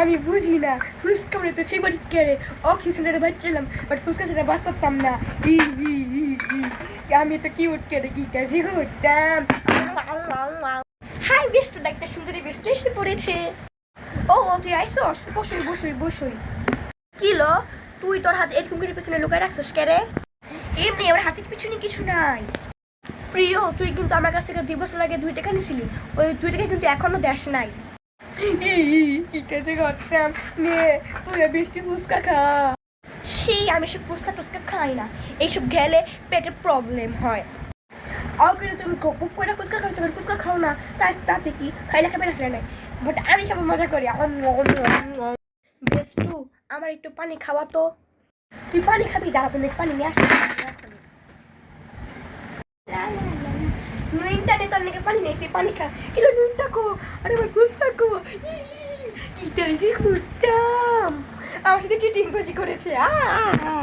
আমি বুঝি না। ফুচকা মানে তো ফেভারিট কেড়ে ধরে বাচ্চালাম বাট ফুচকা সেটা বাস করতাম না। ই ই ই ই আমি তো কি কেড়ে কি কাজে করতাম হাই বেস্ট একটা সুন্দরী বেস্ট এসে পড়েছে। ও ও, তুই আইসস বসই বসুই বসুই কি লো? তুই তোর হাতে এরকম করে পেছনে লুকায় রাখছিস কে রে? এমনি ওর হাতের পিছনে কিছু নাই। প্রিয়, তুই কিন্তু আমার কাছ থেকে দুই বছর আগে দুই টাকা নিছিলি। ওই দুই টাকা কিন্তু এখনও দেশ নাই। কি কাজে করতাম নে তুই বৃষ্টি ফুচকা খা। সেই আমি সব ফুচকা টুচকা খাই না। এইসব গেলে পেটের প্রবলেম হয়। অগ্রে তুমি গপ করে ফুচকা খাও? তুমি ফুচকা খাও না। তাই তাতে কি? খাইলে খাবে না খাইলে নাই। বাট আমি খাব মজা করি। বেস্টু আমার একটু পানি খাওয়া তো। তুই পানি খাবি? দাঁড়া তুমি পানি নিয়ে আসতে পানি নেই সে পানি খা কিন্তু নুইনটা কো আরে আমার ফুচকা কো কি টাইজি করতাম আমার সাথে চিটিং বাজি করেছে আ